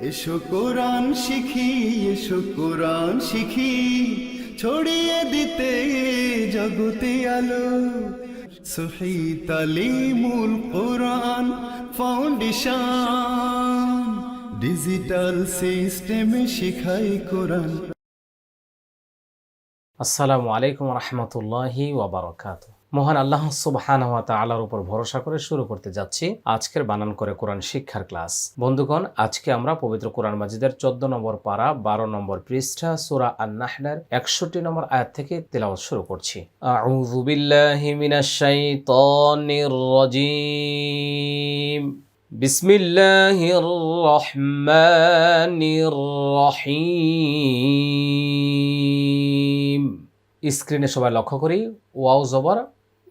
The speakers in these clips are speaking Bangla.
এসো কোরআন শিখি, এসো কোরআন শিখি। ছড়িয়ে দিতে জগতে আলো। সহি তালিমুল কোরআন ফাউন্ডেশন। ডিজিটাল সিস্টেমে শিখাই কোরআন। আসসালামু আলাইকুম রহমতুল্লাহি ওয়াবারকাত মহান আল্লাহ সুবহান ওয়া তাআলার উপর ভরসা করে শুরু করতে যাচ্ছি আজকের বানান করে কোরআন শিক্ষার ক্লাস। বন্ধুগণ, আজকে আমরা পবিত্র কোরআন মাজিদের চোদ্দ নম্বর পারা, বারো নম্বর পৃষ্ঠা, সুরা আন-নাহলের একষট্টি নম্বর আয়াত থেকে তেলাওয়াত শুরু করছি। রাজিম। বিসমিল্লাহির রহমানির রহিম। স্ক্রিনে সবাই লক্ষ্য করি, ওয়াও জবর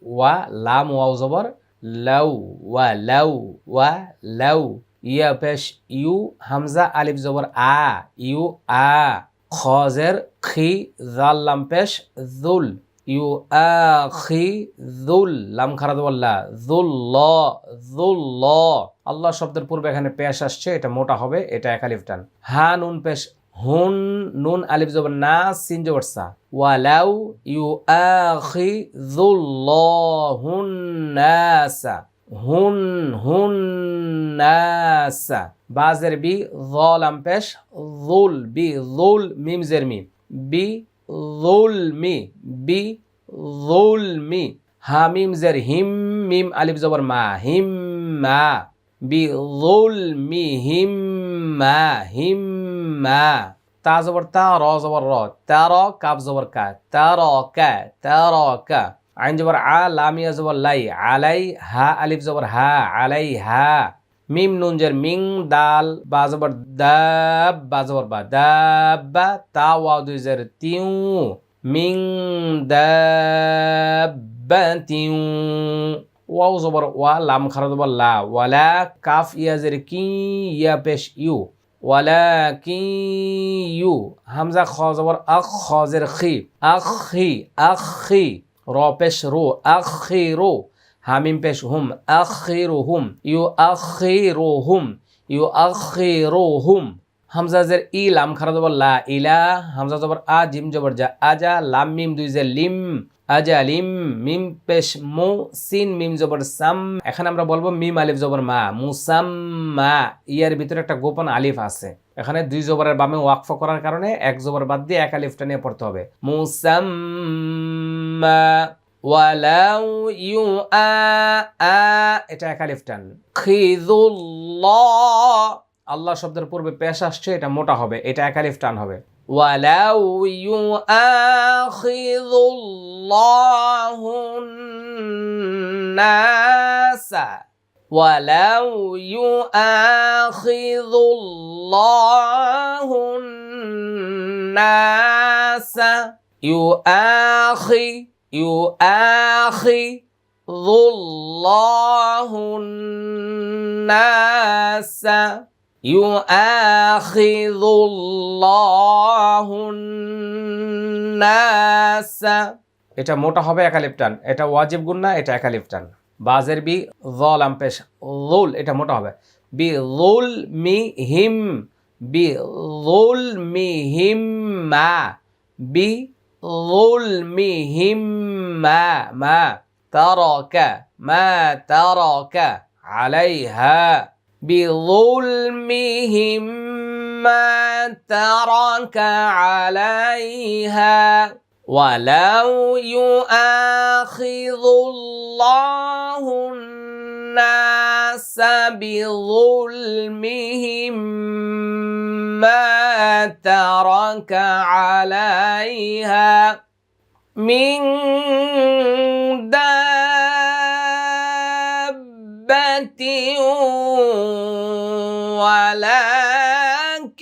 ওয়া, লাম, ওয়াও, জবর, লাউ, ওয়া লাউ ওয়া, লাউ, ইয়া, পেশ, ইউ, হামজা, আলিফ, জবর, আ, ইউ, আ, খজের, খি, জাল, লাম, পেশ জুল ইউ, আ, খি জুল লাম, খারা দেওয়াল্লা জুল ল জুল ল। আল্লাহ শব্দের পূর্বে এখানে পেশ আসছে, এটা মোটা হবে, এটা একালিফ টান। হা, নুন, পেশ হুন, নুন, আলিফ জবর না, সিন জবর সা। ওয়ালাউ ইউ আখি নাসা। হুন হুন, নাসা। বাজের বি যলাম পেশ যুল বি যুল মিম জের মি। বি যুল মি। বি যুল মি। হা, মিম জের হিম, মিম, আলিফ জবর মা, হিম, মা। বি যুল মি, হিম, মা, হিম মা তা জবর তা র জবর র তা র কাপ জবর কা তা র কা তা র কা আইন জবর আ লামিয়া জবর লাই আলাই হা আলিফ জবর হা আলাই হা মিম নুন জের মিং দাল বা জবর দাব বা জবর বা দাব্বা তা ওয়াও দুই জের তিউ মিং দাব্বা তিউ ওয়াও জবর ওয়া লাম খারা জবর লা ওয়ালা কাফ ইয়া জের কি ইয়া পেশ ইউ ওয়ালাকিউ হামজা খ জবর আখ খজের খি আখি আখি র পেশ রু আখিরু হামিম পেশ হুম আখিরুহুম ইউ আখিরুহুম ইউ আখিরুহুম হামজা জের ই লাম খারা জবর লা ইলা হামজা জবর আ জিম জবর যা আজা লাম মিম দুই জের লিম আজা লিম মিম পেশ মু, সিন, মিম জবর সাম। এখানে আমরা বলব মিম আলিফ জবর মা, মুসাম্মা। ইয়ার ভিতরে একটা গোপন আলিফ আছে। এখানে দুই জবরের বামে ওয়াকফ করার কারণে এক জবর বাদ দিয়ে এক আলিফটা নিয়ে পড়তে হবে। মুসাম্মা, ওয়ালাউ ইউ আ আ, এটা এক আলিফ টান। খিযুল্লাহ। আল্লাহ শব্দের পূর্বে পেশ আসছে, এটা মোটা হবে, এটা একালিফ টান হবে। ولو يؤاخذ الله الناس ولو يؤاخذ الله الناس يؤاخي يؤاخي ظل الله الناس. يؤاخذ الله الناس এটা মোটা হবে একালিফ টান এটা ওয়াজিব গুন্না এটা একালিফ টান বাজের বি জল পেশ জুল এটা মোটা হবে বি জুল মি হিম বি জুল মি হিম মা বি জুল মি হিম মা মা তারাকা মা তারাকা আলাইহা بظلمهم ما ترك عليها ولو يؤاخذ الله الناس بظلمهم ما ترك عليها من دابة ولكن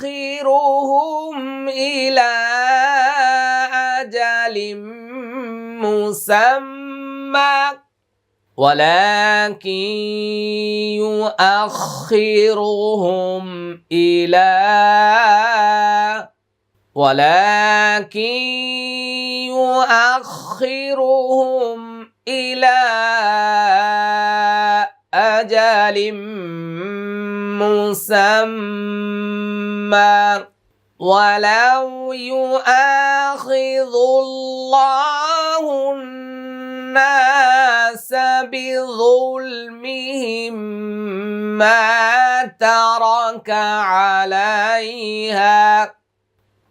يؤخرهم إلى أجل مسمى ولكن يؤخرهم إلى ولكن يؤخرهم إلى أجل مسمى. ولو يؤاخذ الله الناس بظلمهم ما ترك عليها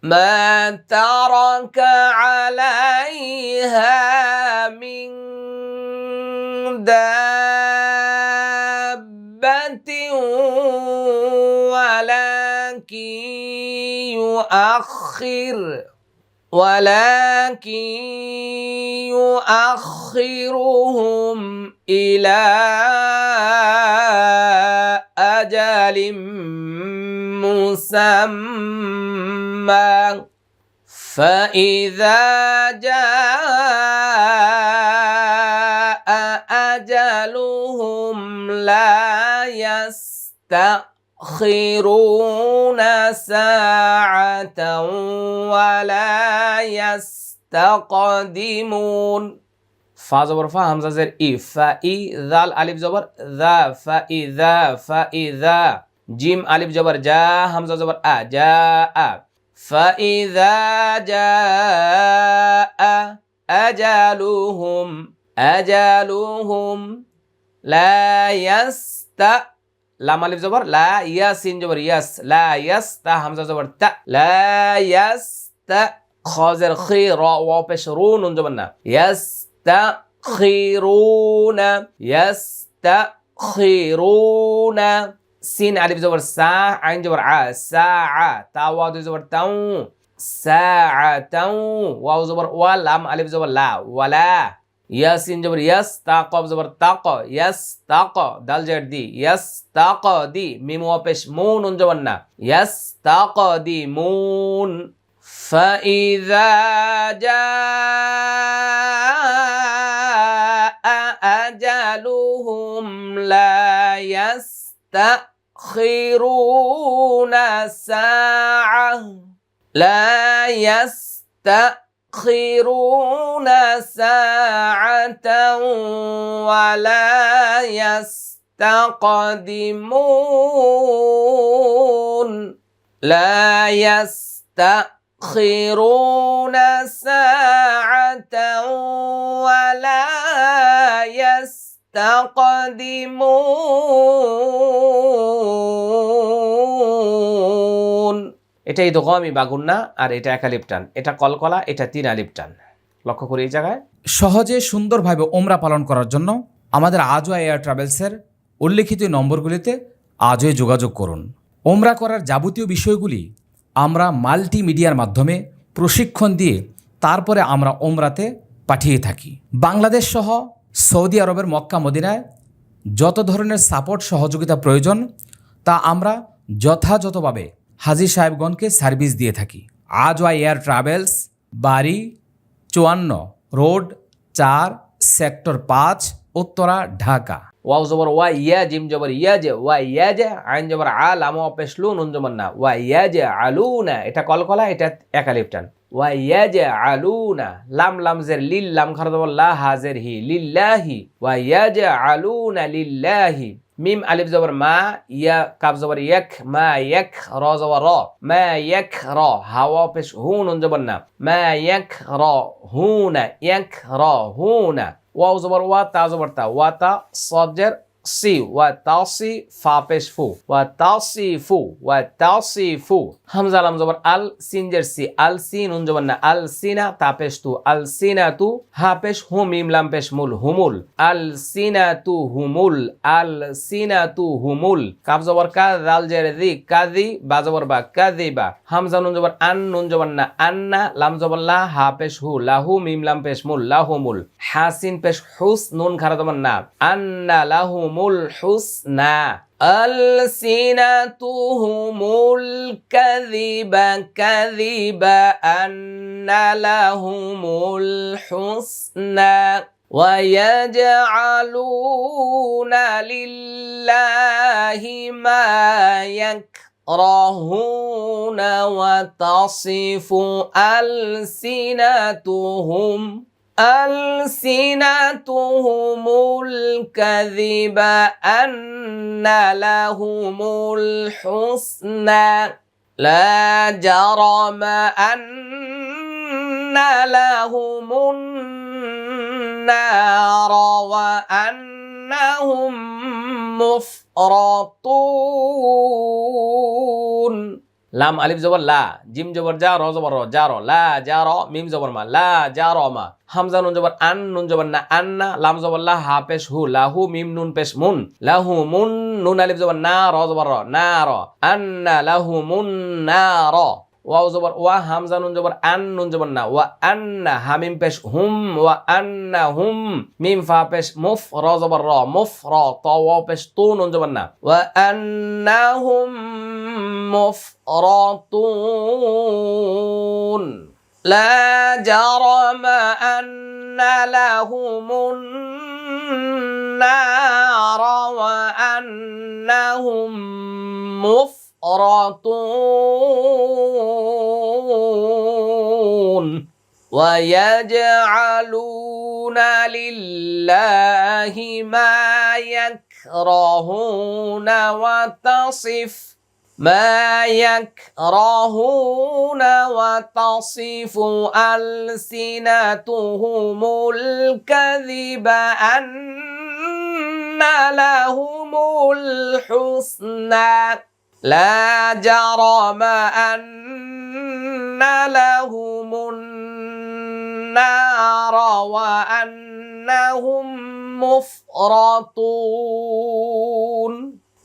ما ترك عليها من يؤخر ولكن يؤخرهم إلى أجل مسمى. فإذا جاء أجلهم لا يستأخرون يستأخرون ساعة ولا يستقدمون. فا زبر فا همزة زر إي فا إي ذا الألف زبر ذا فا إي ذا فا إي ذا. جيم ألف جبر جا همزة زبر آ جاء فإذا جاء أجلهم أجلهم لا يستأخرون লাম আলিফ জবর, লা ইয়াসিন জবর, ইয়াস, লা ইয়াস্তা হামজা জবর, তা, লা ইয়াস্তা খাজের খি র ওয়া পেশ রু, নুন জবর না ইয়াস্তাখিরুনা ইয়াস্তাখিরুনা সিন আলিফ জবর, সা, আইন জবর, আ, সা, আ, তা ওয়া জবর, তাউ, সা, আ, তাউ, ওয়াও জবর, ওয়া, লাম আলিফ জবর, লা, ওয়ালা ইয়াসিন জবর ইয়াস তা কব জবর তাক ইয়াস তাক দাল জের দি ইয়াস তাক দি মিম ওয়া পেশ মুন নুন জবর না ইয়াস তাক দি মুন فإذا جاء أجلهم لا يستأخرون ساعة لا يستأخرون ساعة ولا يستقدمون. لا يستأخرون ساعة ولا يستقدمون. এটা এই দোকামি বাগুন্না, আর এটা এক আলিপ এটা কলকলা, এটা তিন আলিপ টান। লক্ষ্য করি এই জায়গায়। সহজে সুন্দরভাবে ওমরা পালন করার জন্য আমাদের আজও এয়ার ট্রাভেলসের উল্লেখিত নম্বরগুলিতে আজই যোগাযোগ করুন। ওমরা করার যাবতীয় বিষয়গুলি আমরা মাল্টিমিডিয়ার মাধ্যমে প্রশিক্ষণ দিয়ে তারপরে আমরা ওমরাতে পাঠিয়ে থাকি। বাংলাদেশ সহ সৌদি আরবের মক্কা মদিনায় যত ধরনের সাপোর্ট সহযোগিতা প্রয়োজন তা আমরা যথাযথভাবে হাজি সাহেবগণকে সার্ভিস দিয়ে থাকি। আজওয়া এয়ার ট্রাভেলস, বাড়ি, চুয়ান্ন, রোড, চার, সেক্টর পাঁচ, উত্তরা, ঢাকা। ওয়াও জবর ওয়া ইয়া জিম জবর, ইয়া যে ওয়া ইয়া যে আইন জবর, আ, লাম পেশলু নুন জবর না। ওয়া ইয়া যে আলুনা এটা কলকলা, এটা একালিপ টান ওয়া ইয়া যে আলুনা লাম লাম, জের, লিল, লাম খার জবর, লা হাজের হি, লিল্লাহি। ওয়া ইয়া যে আলুনা লিল্লাহি। মিম আলিফ জবর মা ইয়া কাব জবর ইয়াক মা ইয়াক র জবর র মা ইয়াক র হাওয়া পেশ হু নুন জবর না মা ইয়াক র হুনা ইয়াক র হুনা ওয়াও জবর ওয়া তা জবর তা ওয়া তা সজের সি ওয়া তাসি ফা পেশ ফু ওয়া তাসি ফু ওয়া তাসি ফু হামজা লাম জবর আল সিনজের সি আল সিন উন জবর না আল সিনা তা পেশ তু আল সিনা তু হা পেশ হুম মিম লাম পেশ মুল হুমুল আল সিনা তু হুমুল আল সিনা তু হুমুল কাব জবর কা দাল জের দি কাদি বা জবর বা কাদি বা হামজা নুন জবর আন নুন জবর না আন্না লাম জবর লা হা পেশ হু লাহু মিম লাম পেশ মুল লাহুমুল হাসিন পেশ হুস নুন খারা জবর না আন্না লাহুমুল الحسنى ألسنتهم الكذب كذب أن لهم الحسنى. ويجعلون لله ما يكفر يكرهون وتصف ألسنتهم ألسنتهم الكذب أن لهم الحسنى. لا جرم أن لهم النار وأنهم مفرطون. লাম আলিফ জবর লা, জিম জবর যা, র জবর র, যা র, লা, যা র, মিম জবর মা, লা, যা র মা, হামজা নুন জবর আন, নুন জবর না আন না লাম জবর লা, হা পেশ হু লাহু মিম নুন পেশ মুন লাহু মুন, নুন আলিফ জবর না, র জবর র, না র, আন্না লাহু মুন, না র। ওয়াও জবর ওয়া হামজা নুন জবর আন নুন জবর না ওয়া আন্না হামিম পেশ হুম ওয়া আন্না হুম মিম ফা পেশ মুফ র জবর র মুফ র ত ওয়া পেশ তু নুন জবর না ওয়া আন্না হুম مفرطون لا جرم أن لهم النار وأنهم مفرطون ويجعلون لله ما يكرهون وتصف ما يكرهون وتصف ألسنتهم الكذب أن لهم الحسنى. لا جرم أن لهم النار وأنهم مفرطون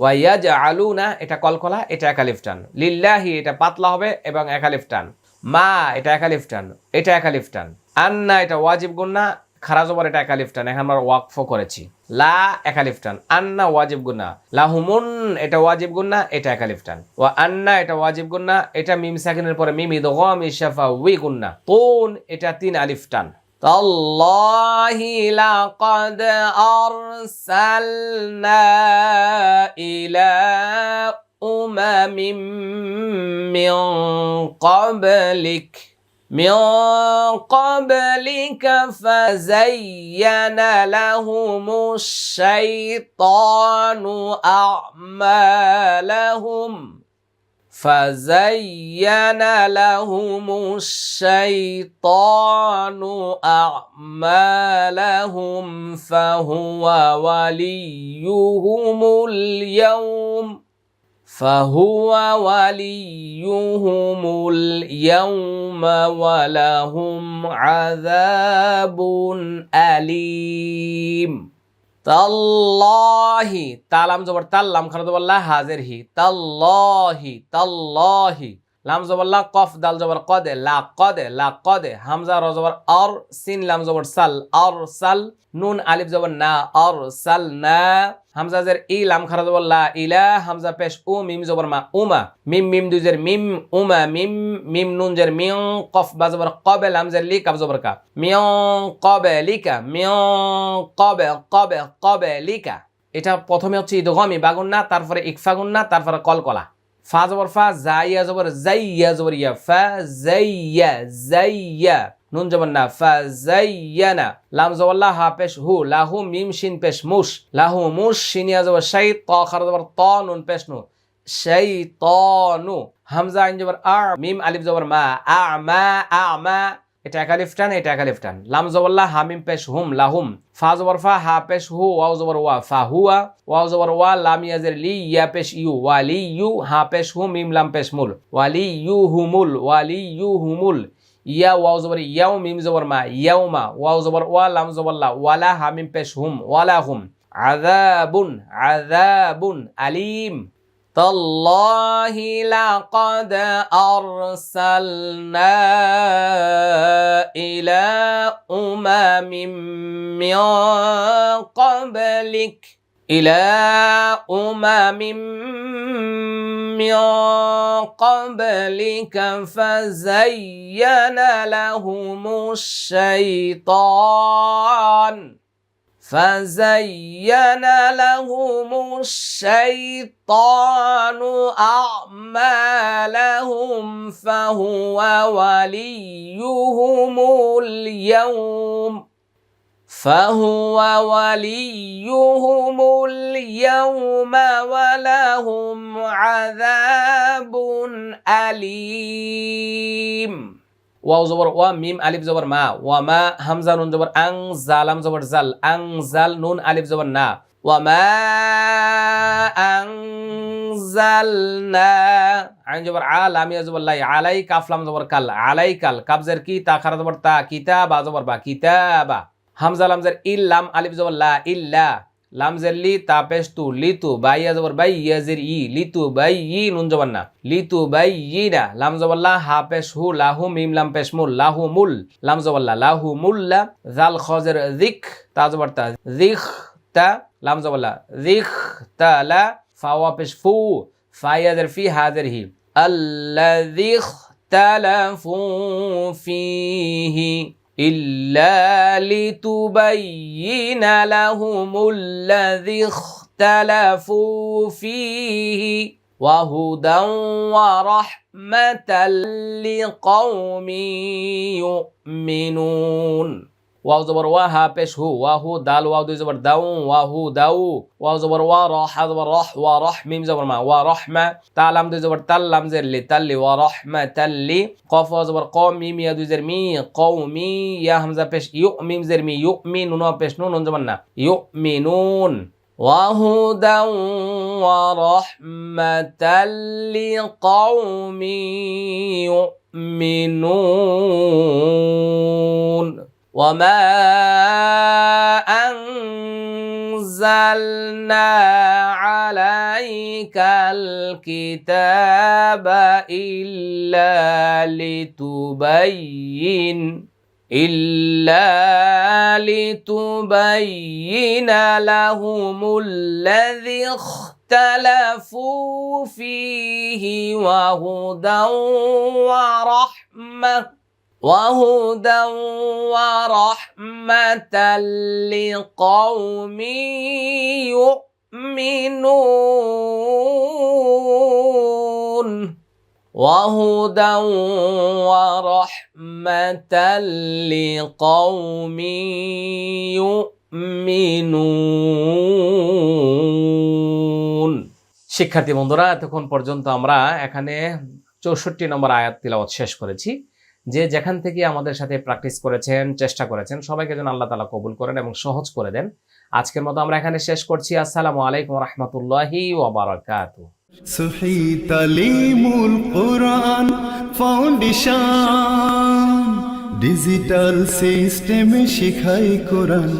ওয়াইয়াজ আলুনা এটা কলকলা এটা একালিফ টান লিল্লাহি এটা পাতলা হবে এবং একালিফ টান মা এটা একালিফ টান এটা একালিফ টান আন্না এটা ওয়াজিব গুন্না খারাজ ওপর এটা একালিফ টান এখন আমরা ওয়াকফ করেছি লা একালিফ টান আন্না ওয়াজিব গুন্না লাহুমুন এটা ওয়াজিব গুন্না এটা একালিফ টান ওয়া আন্না এটা ওয়াজিব গুন্না এটা মিম সাকিনের পরে মিম ইদগাম ইশাফা উই গুন্না তুন এটা তিন আলিফ টান تالله لقد أرسلنا إلى أمم من قبلك من قبلك فزين لهم الشيطان أعمالهم. فزين لهم الشيطان أعمالهم فهو وليهم اليوم. فهو وليهم اليوم ولهم عذاب أليم. تالله تعلم زبر تعلم خلاص والله حاضر هي تالله تالله. লাম জবল্লাহ কফ, দাল জবর কদে, লা কদে লা, কদে, হামজা, র জবর অর, সিন, লাম জবর সাল, অর, সাল, নুন, আলিফ জবর না, অর, সাল, না, হামজা জের ই, লাম খারা জবর লা, ইলা, হামজা পেশ, উ, মিম জবর মা, উমা, মিম মিম দুজের মিম, উমা, মিম মিম নুন জের মিয়ং, কফ, বা জবর কবে, লাম জের লি কাব জবর কা, মিয়ং, কবে, লিকা, মিয়ং, কবে কবে কবে, লিকা। এটা প্রথমে হচ্ছে ইদগমি বাগুন্না তারপরে ইকফা গুন্না তারপরে কলকলা। ফা জবর ফা জাইয়া জবর জাইয়া জবর ইয়া ফা জাইয়া জাইয়া নুন জবর না ফা জাইয়ানা লাম জবর লা হা পেশ হু লাহু মিম শিন পেশ মুশ লাহু মুশ শিনিয়া জবর শাই ত খার জবর ত নুন পেশ নু শাই ত নু হামজা আইন জবর আ মিম আলিফ জবর মা আ মা আ মা এটা একালিফ টান এটা একালিফ টান লাম জবল্লা হামিম পেশ হুম, লাহুম। ফা জবর ফা, হা পেশ হু, ওয়াও জবর ওয়া, ফা হুয়া। ওয়াও জবর ওয়া, লাম ইয়াজের লি, ইয়া পেশ ইউ ওয়ালি ইউ, হা পেশ হু, মিম, লাম পেশ মুল। ওয়ালি ইউ হুমুল ওয়ালি ইউ হুমুল ইয়া, ওয়াও জবর ইয়াও, মিম জবর মা, ইয়াও মা। ওয়াও জবর ওয়া, লাম জবল্লা ওয়ালা হামিম পেশ হুম ওয়ালা হুম। আযাবুন আযাবুন আলিম। تالله لقد أرسلنا إلى أمم من قبلك إلى أمم من قبلك فزين لهم الشيطان. فزين لهم الشيطان أعمالهم فهو وليهم اليوم فهو وليهم اليوم ولهم عذاب أليم. ওয়াও জবর, ওয়া, মিম, আলিফ জবর, মা। ওয়া, মা, হামজা, নুন জবর, আং জালাম জবর, জাল। আং, জাল, নুন, আলিফ জবর, না। ওয়া, মা, আং জালনা আইন জবর, আ, লামিয়া জবর, লাই। আলাই কাফলাম জবর, কাল। আলাই, কাল। কাবজের কি, তা, খারা জবর, তা। কিতাবা জবর, বা, কিতাবা। হামজা, লামজের, ইল, লাম, আলিফ জবর, লা, ইল্লা। লামজের লি তাপেশ তু লিতু বাই জবর বাই ইয়াজির ই লিতু বাই ই, নুন না। লিতু বাই ই না। লাম জবল্লা হু লাহু মিম, লাম পেশ মুল লাহু মুল। লাম জবল্লা লাহু মুল্লা জাল খজের জিক তা জবর তা, জিখ তা, লাম জবল্লা জিখ তা লা ফাওয়া পেশ ফু ফাইয়াজের ফি হাজের হি। আল্লাহ জিখ তালাফু ফিহি। إلا لتبين لهم الذي اختلفوا فيه وهدى ورحمة لقوم يؤمنون. واو زبر وا ها هو واهو دال واو دو زبر داو واهو داو. واو زبر وا راح زبر راح وا رح ميم زبر ما وا رحمة تا لام دو زبر تل لام زر لي تل وا رحمة تل قاف واو زبر قوم ميم يا دو زر مي قومي يا همزة بيش يو ميم زر مي يؤمن نون بيش نون نون زبر نا يؤمنون وهدى ورحمة لقوم يؤمنون وما أنزلنا عليك الكتاب إلا لتبين إلا لتبين لهم الذي اختلفوا فيه وهدى ورحمة وهدى ورحمة لقوم يؤمنون وهدى ورحمة لقوم يؤمنون শিক্ষার্থী বন্ধুরা এতক্ষণ পর্যন্ত আমরা এখানে চৌষট্টি নম্বর আয়াত তিলাওয়াত শেষ করেছি যে যেখান থেকে আমাদের সাথে প্র্যাকটিস করেছেন, চেষ্টা করেছেন, সবাইকে যেন আল্লাহ তালা কবুল করেন এবং সহজ করে দেন। আজকের মতো আমরা এখানে শেষ করছি। আসসালামু আলাইকুম রহমতুল্লাহি ফাউন্ডেশন, ডিজিটাল সিস্টেমে শিখাই কোরআন।